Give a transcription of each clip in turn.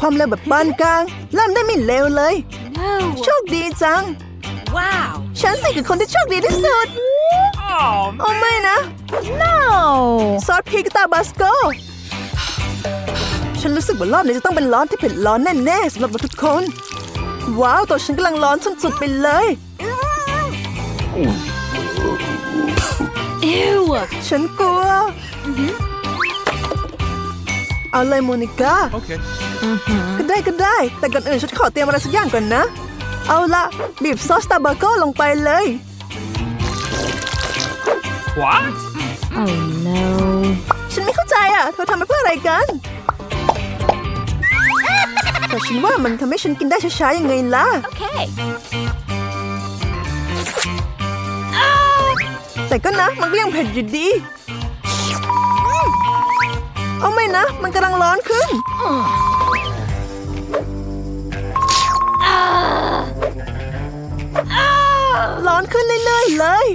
ความเร็วแบบปานกลางเริ่มได้ไม่เร็วเลย No. โชคดีจัง Wow. ฉันสิคือคนที่โชคดีที่สุด Oh, โอ้ไม่นะ no. ซอสพริกตาบาสโก ฉันรู้สึกว่ารอบนี้จะต้องเป็นร้อนที่เผ็ดร้อนแน่ๆสำหรับเราทุกคน ว้าวตัวฉันกำลังร้อนสุดๆไปเลย Ew. ฉันกลัว เอาเลยโมนิก้า Okay. ก็ได้ก็ได้ แต่ก่อนอื่นฉันขอเตรียมอะไรสักอย่างก่อนนะ เอาละบีบซอสตาบาโก้ลงไปเลย What? Oh no. ฉันไม่เข้าใจอะ เธอทำไปเพื่ออะไรกัน แต่ฉันว่ามันทำให้ฉันกินได้ช้าๆยังไงล่ะ Okay. แต่ก็นะ มันก็ยังเผ็ดอยู่ดี เอาไม่นะ มันกำลังร้อนขึ้น ร้อนขึ้นเรื่อยๆเลย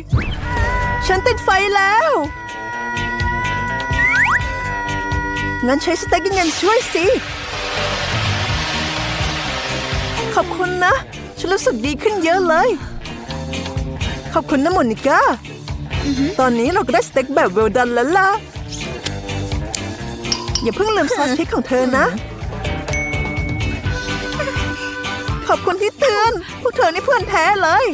ฉันติดไฟแล้ว งั้นใช้สเต็กยังไงช่วยสิ ขอบคุณนะ ฉันรู้สึกดีขึ้นเยอะเลย ขอบคุณนะโมนิก้า ตอนนี้เราก็ได้สเต็กแบบเวลดันแล้วล่ะ อย่าเพิ่งลืมซอสพริกของเธอนะขอบคุณที่เตือน พวกเธอนี่เพื่อนแท้เลย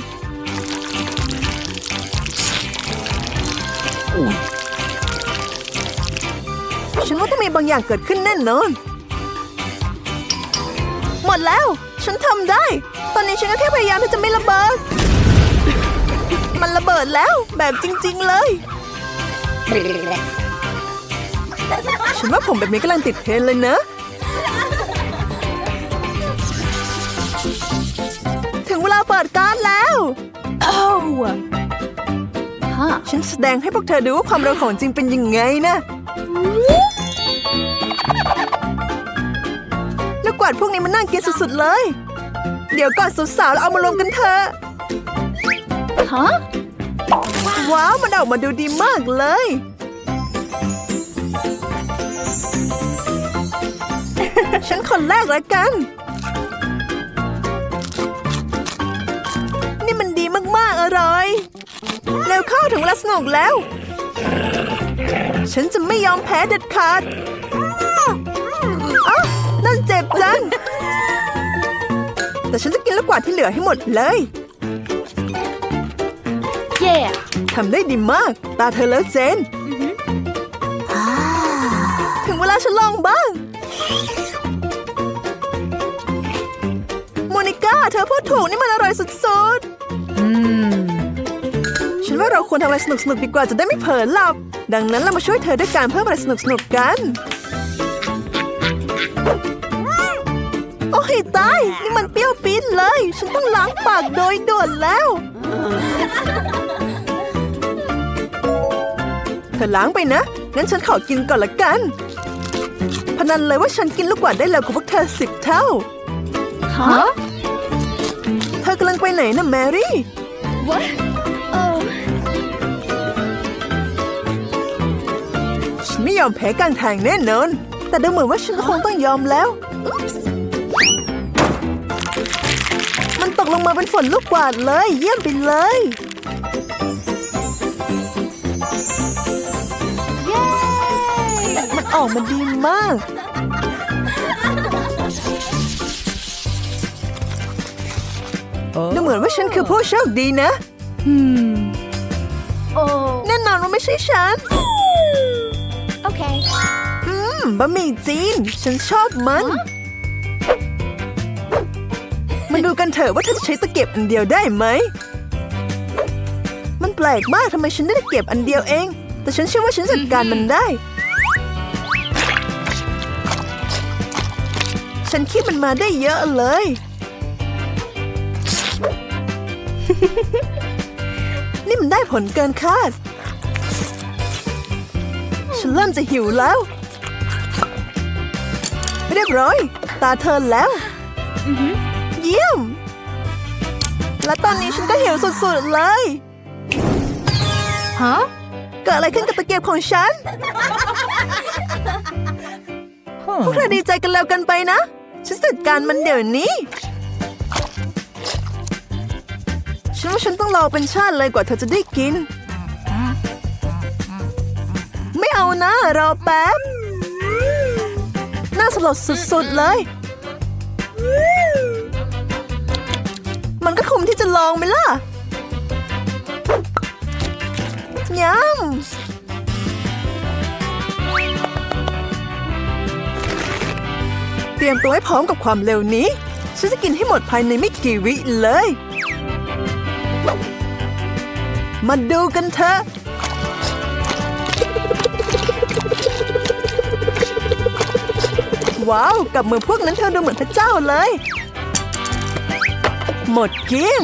ฉันว่าต้องมีบางอย่างเกิดขึ้นแน่นอน หมดแล้ว ฉันทำได้ ตอนนี้ฉันก็แค่พยายามที่จะไม่ระเบิด มันระเบิดแล้วแบบจริง ๆ เลย ฉันว่าผมแบบนี้กำลังติดเทรนเลยนะถึงเวลาเปิดการดแล้ว Oh. Huh. ฉันแสดงให้พวกเธอดูว่าความเร็วของจริงเป็นยังไงนะ แล้วกวาดพวกนี้มันน่ากินสุดๆเลย เดี๋ยวก่อนสาวๆแล้วเอามารวมกันเถอะ Huh? ว้าวมันออกมาดูดีมากเลย ฉันคนแรกแล้วกันนี่ เร็วเข้าถึงเวลาสนุกแล้ว ฉันจะไม่ยอมแพ้เด็ดขาดอ้าวนั่นเจ็บจัง แต่ฉันจะกินลูกกวาดที่เหลือให้หมดเลย Yeah. ทำได้ดีมาก ตาเธอแล้วเจน ถึงเวลาฉันลองบ้าง โมนิก้า เธอพูดถูกนี่มันอร่อยสุดๆฉันว่า เราควรทำอะไรสนุกๆดีกว่าจะได้ไม่เผลอหลับ ดังนั้นเรามาช่วยเธอด้วยการเพิ่มอะไรสนุกๆกัน โอ้ยตาย นี่มันเปรี้ยวปี๊ดเลย ฉันต้องล้างปากโดยด่วนแล้ว เธอล้างไปนะ งั้นฉันขอกินก่อนละกัน พนันเลยว่าฉันกินลูกกวาดได้เร็วกว่าพวกเธอสิบเท่า Huh? เธอกำลังไปไหนนะแมรี่ What? ยอมแพ้กลางทางแน่นอน แต่ดูเหมือนว่าฉันคงต้องยอมแล้ว Oops. มันตกลงมาเป็นฝนลูกกวาดเลย เยี่ยมไปเลย Yay! มันออกมาดีมาก ดูเหมือนว่าฉันคือผู้โชคดีนะ Oh. แน่นอนว่าไม่ใช่ฉัน Okay. อืมบะหมี่จีน ฉันชอบมัน มาดูกันเถอะว่าเธอจะใช้ตะเกียบอันเดียวได้ไหม มันแปลกมากทำไมฉันได้ตะเกียบอันเดียวเอง แต่ฉันเชื่อว่าฉันจัดการมันได้ ฉันคิดมันมาได้เยอะเลย นี่มันได้ผลเกินคาดฉัน เริ่มจะหิวแล้ว เรียบร้อย ตาเธอแล้ว เยี่ยม และตอนนี้ฉันก็หิวสุดๆเลย Huh? เกิดอะไรขึ้นกับตะเกียบของฉัน พวกเธอดีใจกันแล้วกันไปนะ ฉันจัดการมันเดี๋ยวนี้ฉันว่าฉันต้องรอเป็นชาติเลยกว่าเธอจะได้กิน เอานะรอแป๊บ น่าสลดสุดๆเลย มันก็คุ้มที่จะลองไหมล่ะยำเตรียมตัวให้พร้อมกับความเร็วนี้ ฉันจะกินให้หมดภายในไม่กี่วิเลย มาดูกันเถอะ ว้าวกับมือพวกนั้นเธอดูเหมือนพระเจ้าเลย หมดเกลี้ยง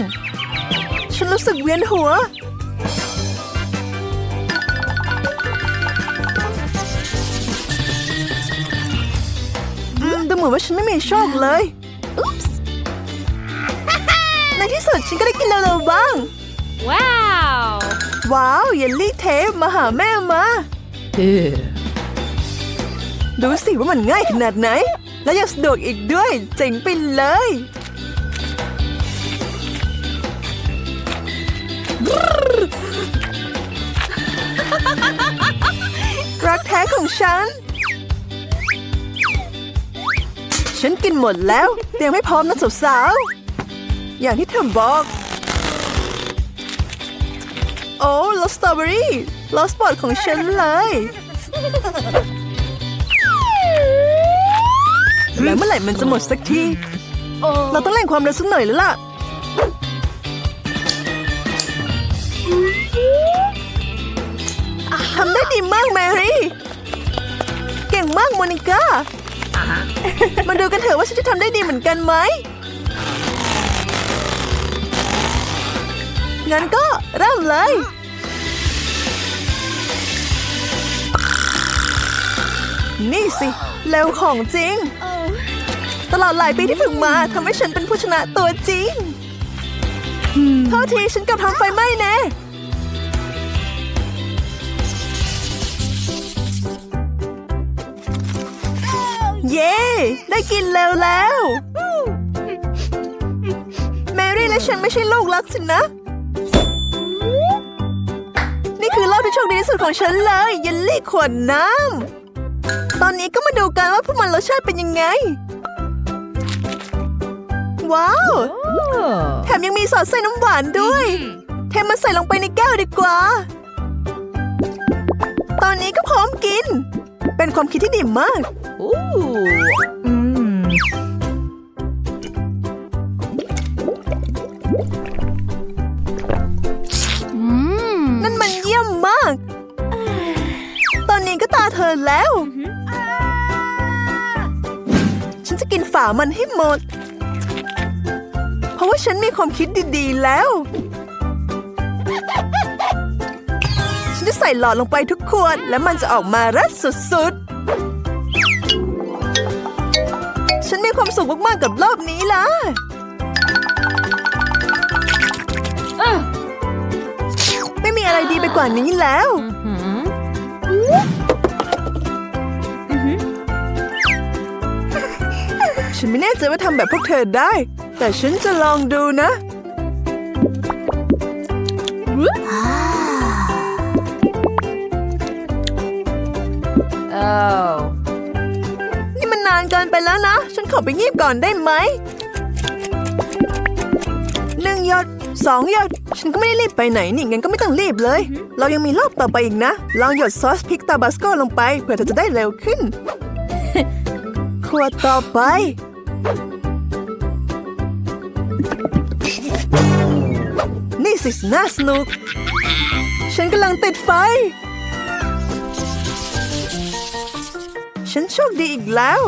ฉันรู้สึกเวียนหัวอืมดูเหมือนว่าฉันไม่มีโชคเลย Oops. ในที่สุดฉันก็ได้กินเร็วๆบ้าง Wow. ว้าวเยลลี่เทปมาหาแม่มา ดูสิว่ามันง่ายขนาดไหน และยังสะดวกอีกด้วย เจ๋งไปเลย รักแท้ของฉัน ฉันกินหมดแล้ว เตรียมให้พร้อมนะสาวๆ อย่างที่เธอบอก โอ้ลอสสตรอเบอรี่ลอสปอดของฉันเลย แล้วเมื่อไหร่มันจะหมดสักที เราต้องเล่นความเร็วสักหน่อยแล้วล่ะ ทำได้ดีมากแมรี่ เก่งมากโมนิก้า มาดูกันเถอะว่าฉันจะทำได้ดีเหมือนกันไหม งั้นก็เริ่มเลยนี่สิ เร็วของจริง Oh. ตลอดหลายปีที่ฝึกมาทำให้ฉันเป็นผู้ชนะตัวจริงโทษทีฉันเกับทำไฟไหม้แน่เย้ ได้กินแล้วแล้ว แมรี่และฉันไม่ใช่ลูกรักสินะ นี่คือรอบที่โชคดีที่สุดของฉันเลยเยลลี่ขวดน้ำ ตอนนี้ก็มาดูกันว่าพวกมันรสชาติเป็นยังไง ว้าว แถมยังมีสอดใส่น้ำหวานด้วย เทมันใส่ลงไปในแก้วดีกว่า ตอนนี้ก็พร้อมกิน เป็นความคิดที่ดีมาก Mmm. นั่นมันเยี่ยมมาก ตอนนี้ก็ตาเธอแล้ว ฉันจะกินฝามันให้หมดเพราะว่า ฉันมีความคิดดีๆแล้ว ฉันจะใส่หลอดลงไปทุกขวด และมันจะออกมารัดสุดๆ ฉันมีความสุขมากๆกับรอบนี้ล่ะ Uh. ไม่มีอะไรดีไปกว่านี้แล้วฉันไม่แน่ใจว่าทำแบบพวกเธอได้ แต่ฉันจะลองดูนะ Oh. นี่มันนานเกินไปแล้วนะ ฉันขอไปงีบก่อนได้ไหมหนึ่งหยดสองหยดฉันก็ไม่ได้รีบไปไหนนี่งั้นก็ไม่ต้องรีบเลย เรายังมีรอบต่อไปอีกนะ ลองหยดซอสพริกตาบาสโกลงไป เพื่อเธอจะได้เร็วขึ้น ขวดต่อไป นี่สิน่าสนุก ฉันกำลังติดไฟ ฉันโชคดีอีกแล้ว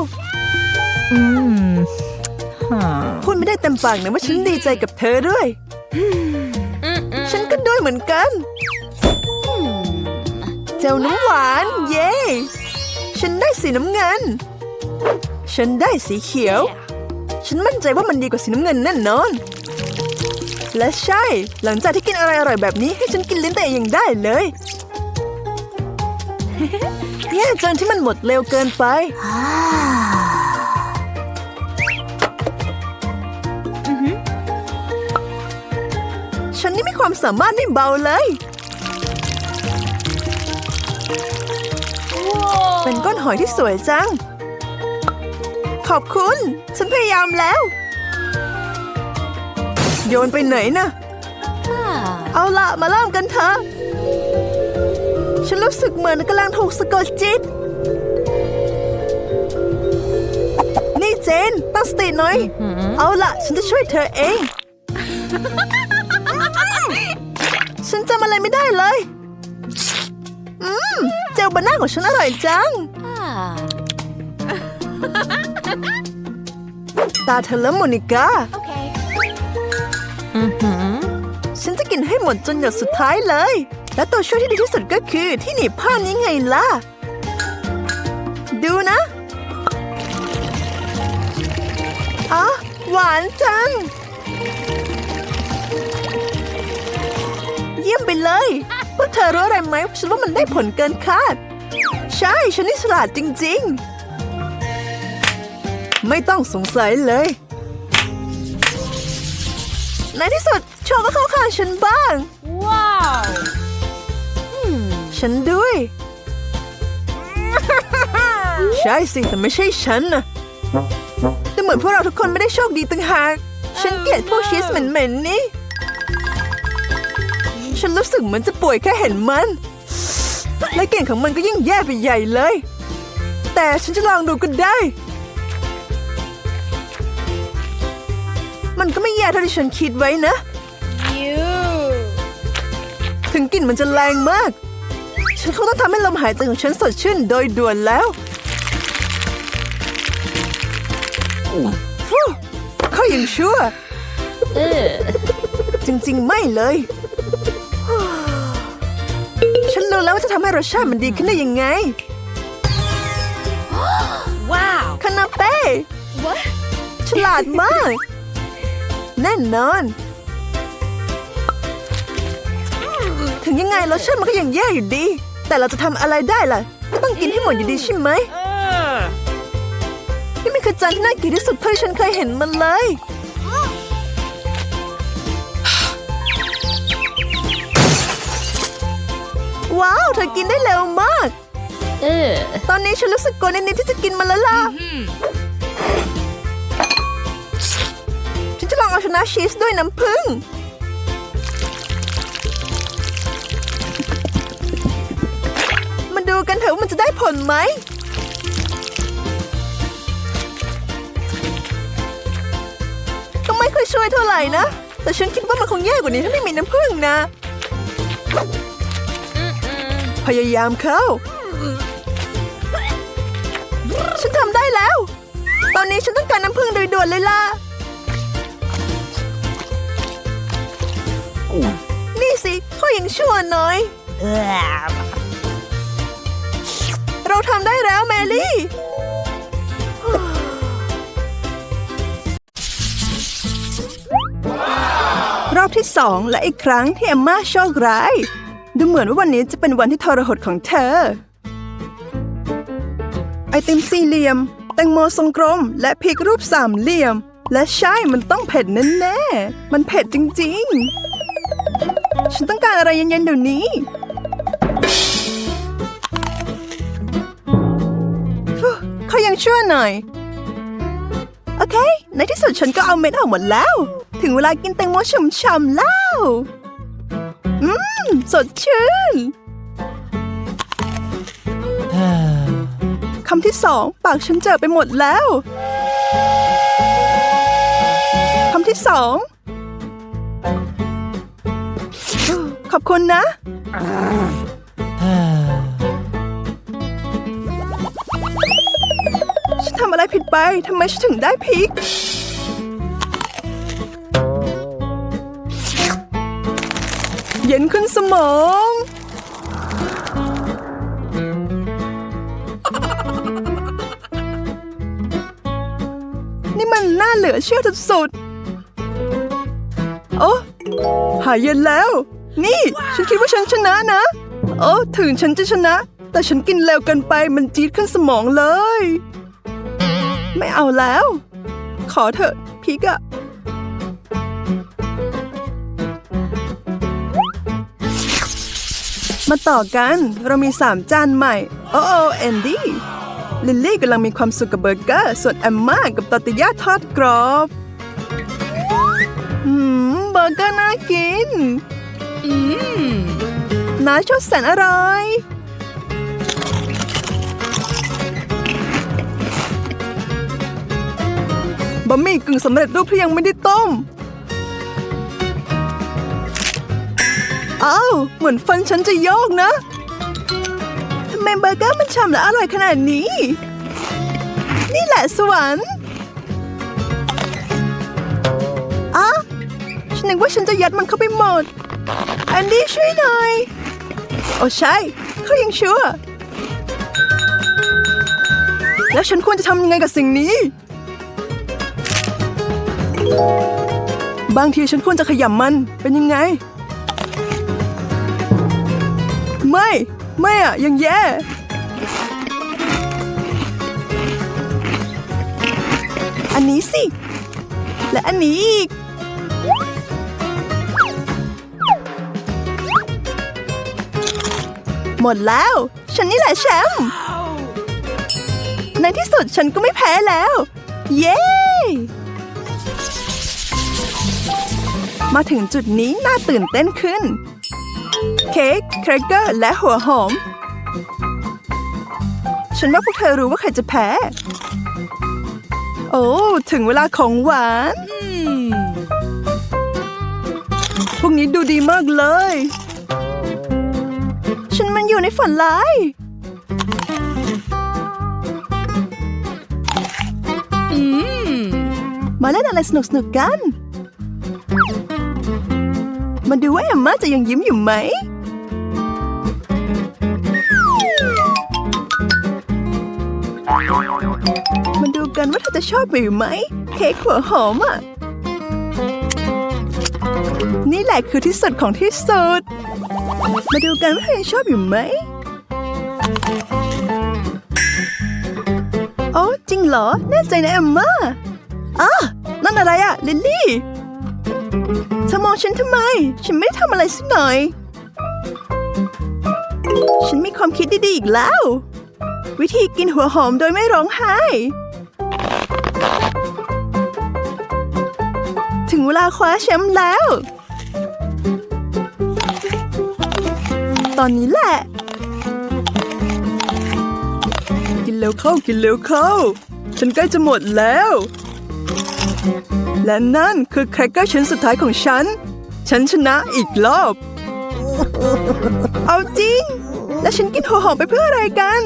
พูดไม่ได้เต็มปากนะว่าฉันดีใจกับเธอด้วย ฉันก็ด้วยเหมือนกัน เจ้าน้ำหวาน เย้ ฉันได้สีน้ำเงิน ฉันได้สีเขียว ฉันมั่นใจว่ามันดีกว่าสีน้ำเงินแน่นอน และใช่ หลังจากที่กินอะไรอร่อยแบบนี้ให้ฉันกินลิ้นแต่อย่างได้เลยแย่จัที่มันหมดเร็วเกินไป ฉันนี่มีความสามารถไม่เบาเลย เป็นก้อนหอยที่สวยจัง ขอบคุณ ฉันพยายามแล้ว โยนไปไหนนะ Ah. เอาละมาเริ่มกันเถอะ ฉันรู้สึกเหมือนกำลังถูกสะกดจิต นี่เจน ตั้งสติหน่อย เอาละฉันจะช่วยเธอเอง ฉันจำอะไรไม่ได้เลย อืม เจลบาน่าของฉันอร่อยจัง ตาเธอแล้วโมนิก้า Okay. ฉันจะกินให้หมดจนหยดสุดท้ายเลย และตัวช่วยที่ดีที่สุดก็คือที่หนีบผ้านี้ไงล่ะ ดูนะอ๋อหวานจัง เยี่ยมไปเลยพวกเธอรู้อะไรไหมฉันว่ามันได้ผลเกินคาด ใช่ ฉันนี่ฉลาดจริง ๆ ไม่ต้องสงสัยเลย ในที่สุดโชว์ก็เข้าข้างฉันบ้าง Wow. ฉันด้วย ใช่สิแต่ไม่ใช่ฉันนะแต่เหมือนพวกเราทุกคนไม่ได้โชคดีต่างหาก ฉันเกลียดพวกชีสเหม็นๆนี่ ฉันรู้สึกเหมือนจะป่วยแค่เห็นมัน และกลิ่นของมันก็ยิ่งแย่ไปใหญ่เลย แต่ฉันจะลองดูก็ได้ มันก็ไม่แย่เท่าที่ฉันคิดไว้นะ You. ถึงกลิ่นมันจะแรงมาก ฉันคงต้องทำให้ลมหายใจของฉันสดชื่นโดยด่วนแล้วฟูเขายังชั่ว Ugh. จริงๆ ไม่เลย ฉันรู้แล้วว่าจะทำให้รสชาติมันดีขึ้นได้ยังไง Wow. คานาเป้ What? ฉลาดมาก แน่นอน ถึงยังไงรสชาติมันก็ยังแย่อยู่ดี แต่เราจะทำอะไรได้ล่ะก็ต้องกินให้หมดอยู่ดีใช่ไหม Uh. นี่มันคือจานที่น่ากินที่สุดเท่าที่ฉันเคยเห็นมันเลยว้าวเธอกินได้เร็วมาก Ugh. ตอนนี้ฉันรู้สึกกลัวนิดๆที่จะกินมันแล้วล่ะ นจะลองเอาชนะชีสด้วยน้ำผึ้ง มาดูกันเถอะว่ามันจะได้ผลไหม ก็ไม่ค่อยช่วยเท่าไหร่นะ แต่ฉันคิดว่ามันคงแย่กว่านี้ถ้าไม่มีน้ำผึ้งนะ พยายามเข้า ฉันทำได้แล้ว ตอนนี้ฉันต้องการน้ำผึ้งโดยด่วนเลยล่ะ นี่สิเขายังชั่วหน่อย เราทำได้แล้วแมรี่ รอบที่สองและอีกครั้งที่เอมมาโชคร้าย ดูเหมือนว่าวันนี้จะเป็นวันที่ทรหดของเธอ ไอติมสี่เหลี่ยม แตงโมทรงกลม และพริกรูปสามเหลี่ยม และใช่มันต้องเผ็ดแน่ๆมันเผ็ดจริง ๆ ฉันต้องการอะไรเย็นๆเดี๋ยวนี้ฟูเขายังชั่วหน่อย โอเค ในที่สุดฉันก็เอาเม็ดออกหมดแล้ว ถึงเวลากินแตงโมช่ำๆแล้ว อืม สดชื่นคำที่สองปากฉันเจอไปหมดแล้ว คำที่สอง ขอบคุณนะฉันทำอะไรผิดไปทำไมฉันถึงได้พริก เย็นขึ้นสมองนี่มันน่าเหลือเชื่อสุดๆ โอ้ หายเย็นแล้ว นี่ฉันคิดว่าฉันชนะนะโอ้ถึงฉันจะชนะ แต่ฉันกินเร็วเกินไปมันจี๊ดขึ้นสมองเลย ไม่เอาแล้ว ขอเถอะพีกอะมาต่อกันเรามีสามจานใหม่ โอ้โอแอนดี้ลิลลี่กำลังมีความสุขกับเบอร์เกอร์ ส่วนแอมมากับตอร์ติยาทอดกรอบ อืม เบอร์เกอร์น่ากิน Mmm. นาชดแสนอร่อย บะหมี่กึ่งสำเร็จรูปที่ยังไม่ได้ต้ม อ้าว เหมือนฟันฉันจะโยกนะทำไมเบอร์เกอร์มันฉ่ำและอร่อยขนาดนี้ นี่แหละสวรรค์อะฉันนึกว่าฉันจะยัดมันเข้าไปหมด แอนดี้ช่วยหน่อย โอ้ใช่เขายังชั่ว แล้วฉันควรจะทำยังไงกับสิ่งนี้ บางทีฉันควรจะขยำมันเป็นยังไง ไม่ ไม่อะยังแย่อันนี้สิ และอันนี้อีก หมดแล้ว ฉันนี่แหละแชมป์ในที่สุดฉันก็ไม่แพ้แล้ว เย้ มาถึงจุดนี้น่าตื่นเต้นขึ้น เค้กแครกเกอร์ และหัวหอม ฉันว่าพวกเธอรู้ว่าใครจะแพ้ โอ้ ถึงเวลาของหวาน พวกนี้ดูดีมากเลย ฉันมันอยู่ในฝันร้าย Mmm. มาเล่นอะไรสนุกๆกัน มาดูว่าแอมมาจะยังยิ้มอยู่ไหม มาดูกันว่าเธอจะชอบหรือไหมเค้กหัวหอมอะ นี่แหละคือที่สุดของที่สุด มาดูกันว่าเธอยังชอบอยู่ไหม โอ้จริงเหรอ แน่ใจนะแอมมาอะนั่นอะไรอะลิลลี่เธอมองฉันทำไม ฉันไม่ได้ทำอะไรสักหน่อย ฉันมีความคิดดี ๆ อีกแล้ว วิธีกินหัวหอมโดยไม่ร้องไห้ ถึงเวลาคว้าแชมป์แล้ว ตอนนี้แหละ กินเร็วเข้ากินเร็วเข้า ฉันใกล้จะหมดแล้ว และนั่นคือแครกเกอร์ชิ้นสุดท้ายของฉัน ฉันชนะอีกรอบ เอาจริง แล้วฉันกินหัวหอมไปเพื่ออะไรกัน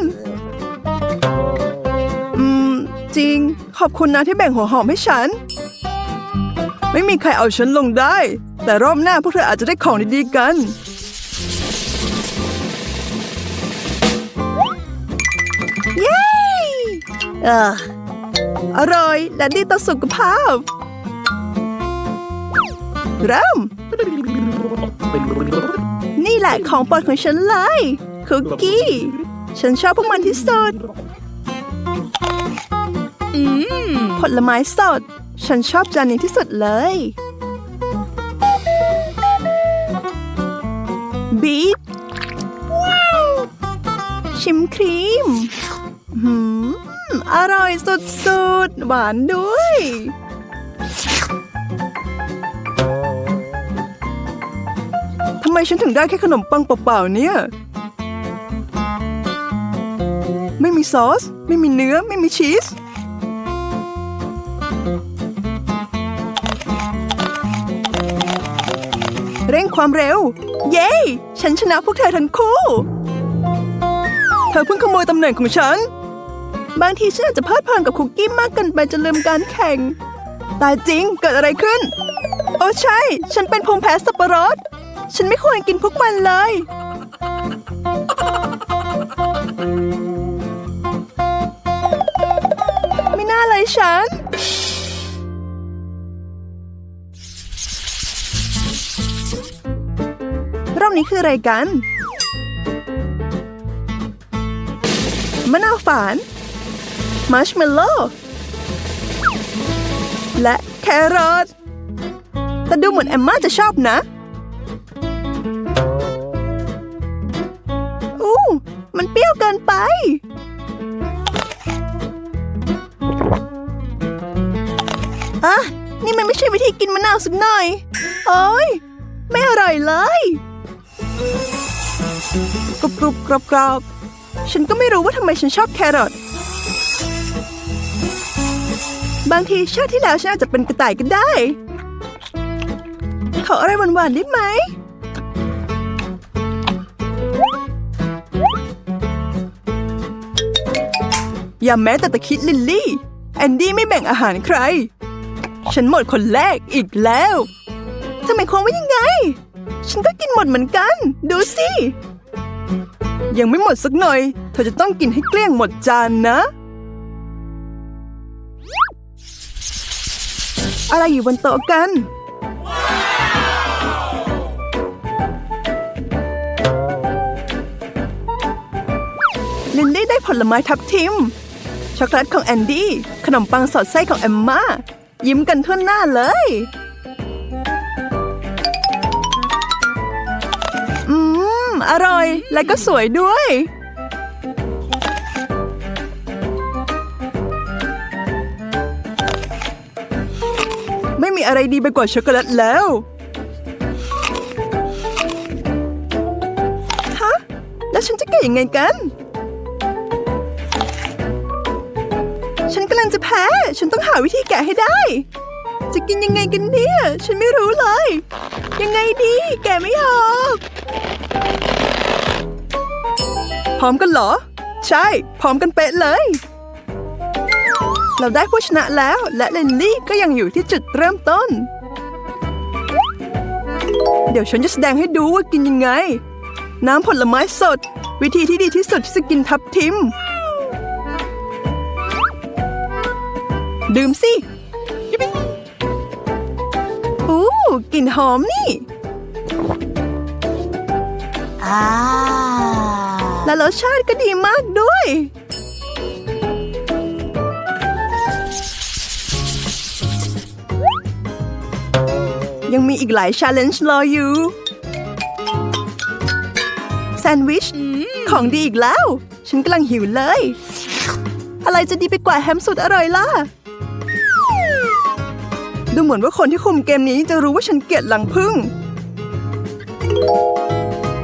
อืม จริง ขอบคุณนะที่แบ่งหัวหอมให้ฉัน ไม่มีใครเอาฉันลงได้ แต่รอบหน้าพวกเธออาจจะได้ของดีๆกัน เอออร่อยและดีต่อสุขภาพ เริ่ม นี่แหละของโปรดของฉันเลย คุกกี้ ฉันชอบพวกมันที่สุดผลไม้สด ฉันชอบจานนี้ที่สุดเลย บีทชิมครีม หืม อร่อยสุดๆ หวานด้วย ทำไมฉันถึงได้แค่ขนมปังเปล่าๆเนี่ย ไม่มีซอส ไม่มีเนื้อ ไม่มีชีส เร่งความเร็ว เย้ ฉันชนะพวกเธอทั้งคู่ เธอเพิ่งขโมยตำแหน่งของฉัน บางทีฉันอาจจะเพลิดเพลินกับคุกกี้มากเกินไปจนลืมการแข่งแต่จริงเกิดอะไรขึ้น โอ้ใช่ ฉันเป็นภูมิแพ้สับปะรด ฉันไม่ควรกินพวกมันเลย ไม่น่าเลยฉันรอบนี้คืออะไรกันมะนาวฝาน มัชเมลโล่และแครอทแต่ดูเหมือนแอมมาจะชอบนะอู้มันเปรี้ยวเกินไป อะ นี่มันไม่ใช่วิธีกินมะนาวสักหน่อย โอ้ย ไม่อร่อยเลยกรุบกรุบกรอบกรอบฉันก็ไม่รู้ว่าทำไมฉันชอบแครอท บางทีชาติที่แล้วฉันอาจจะเป็นกระต่ายก็ได้ ขออะไรหวานๆได้ไหม อย่าแม้แต่ตะคิดลิลลี่ แอนดี้ไม่แบ่งอาหารใคร ฉันหมดคนแรกอีกแล้วทำไมความว่ายังไง ฉันก็กินหมดเหมือนกัน ดูสิ ยังไม่หมดสักหน่อย เธอจะต้องกินให้เกลี้ยงหมดจานนะ อะไรอยู่บนโต๊ะกัน ลินดี้ได้ผลไม้ทับทิม ช็อกโกแลตของแอนดี้ ขนมปังสอดไส้ของแอมมายิ้มกันทั่วหน้าเลย อืม อร่อย และก็สวยด้วย มีอะไรดีไปกว่าช็อกโกแลตแล้ว ฮะ แล้วฉันจะแกะยังไงกัน ฉันกำลังจะแพ้ ฉันต้องหาวิธีแกะให้ได้ จะกินยังไงกันเนี่ย ฉันไม่รู้เลย ยังไงดี แกไม่ออกพร้อมกันเหรอ ใช่ พร้อมกันเป๊ะเลย เราได้ผู้ชนะแล้ว และเลนลี่ก็ยังอยู่ที่จุดเริ่มต้น เดี๋ยวฉันจะแสดงให้ดูว่ากินยังไง น้ำผลไม้สด วิธีที่ดีที่สุดที่จะกินทับทิม ดื่มสิอู้กลิ่นหอมนี่และรสชาติก็ดีมากด้วย ยังมีอีกหลายชาเลนจ์รออยู่ แซนด์วิช ของดีอีกแล้ว ฉันกำลังหิวเลย อะไรจะดีไปกว่าแฮมสุดอร่อยล่ะ ดูเหมือนว่าคนที่คุมเกมนี้จะรู้ว่าฉันเกลียดหลังพึ่ง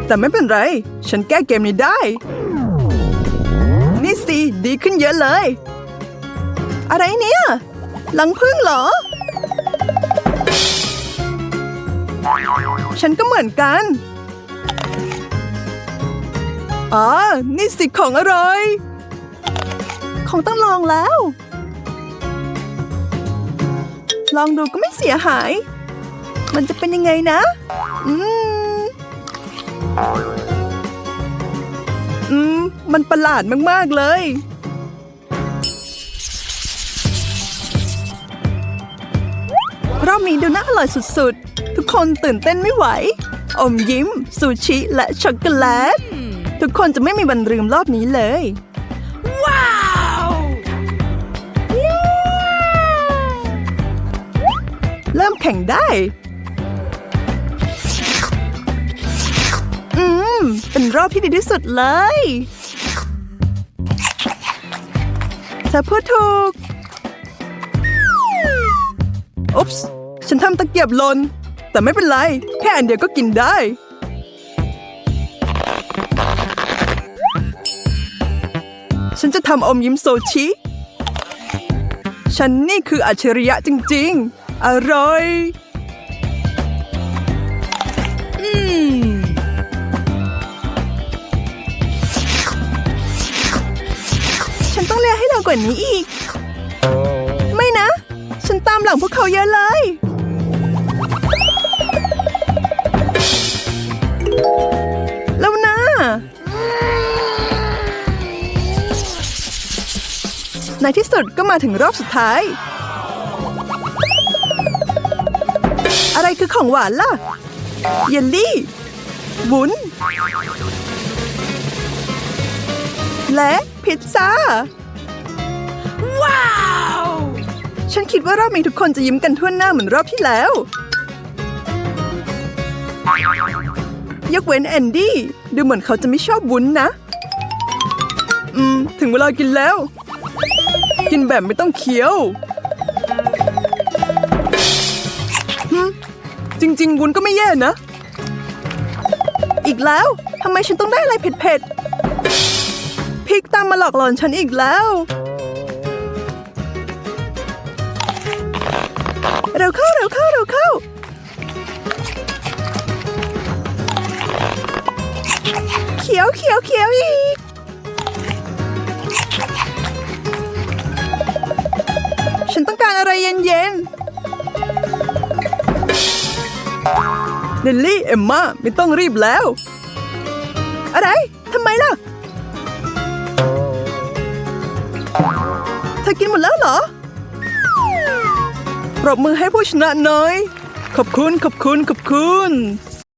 แต่ไม่เป็นไร ฉันแก้เกมนี้ได้ นี่สิ ดีขึ้นเยอะเลย อะไรเนี่ย หลังพึ่งเหรอ ฉันก็เหมือนกัน อ๋อ นี่สิของอร่อยคงต้องลองแล้ว ลองดูก็ไม่เสียหาย มันจะเป็นยังไงนะ อืม อืม มันประหลาดมาก ๆ เลย รอบนี้ดูน่าอร่อยสุดๆ ทุกคนตื่นเต้นไม่ไหว อมยิ้ม ซูชิและช็อกโกแลต ทุกคนจะไม่มีวันลืมรอบนี้เลยเริ่มแข่งได้ อืม เป็นรอบที่ดีที่สุดเลยเธอพูดถูกอุ๊ปส์ ฉันทำตะเกียบหล่นแต่ไม่เป็นไร แค่อันเดียวก็กินได้ ฉันจะทำอมยิ้มโซชิ ฉันนี่คืออัจฉริยะจริง ๆ อร่อยฉันต้องเรียให้เร็วกว่านี้อีก ไม่นะ ฉันตามหลังพวกเขาเยอะเลย แล้วนะ ในที่สุดก็มาถึงรอบสุดท้าย อะไรคือของหวานล่ะ เยลลี่วุ้น และพิซซ่า ว้าว ฉันคิดว่ารอบนี้ทุกคนจะยิ้มกันทั่วหน้าเหมือนรอบที่แล้ว ยกเว้นแอนดี้ ดูเหมือนเขาจะไม่ชอบวุ้นนะ อืม ถึงเวลากินแล้ว กินแบบไม่ต้องเคี้ยว จริง ๆ วุ้นก็ไม่แย่นะ อีกแล้วทำไมฉันต้องได้อะไรเผ็ดๆพริกตามมาหลอกหลอนฉันอีกแล้วเร็วเข้าเร็วเข้าเร็วเข้า ขียวเขียวเขียวอีกฉันต้องการอะไรเย็นๆเนลลี่เอมมาไม่ต้องรีบแล้ว อะไรทำไมล่ะ เธอกินหมดแล้วเหรอปรบมือให้ผู้ชนะหน่อย ขอบคุณ ขอบคุณ ขอบคุณ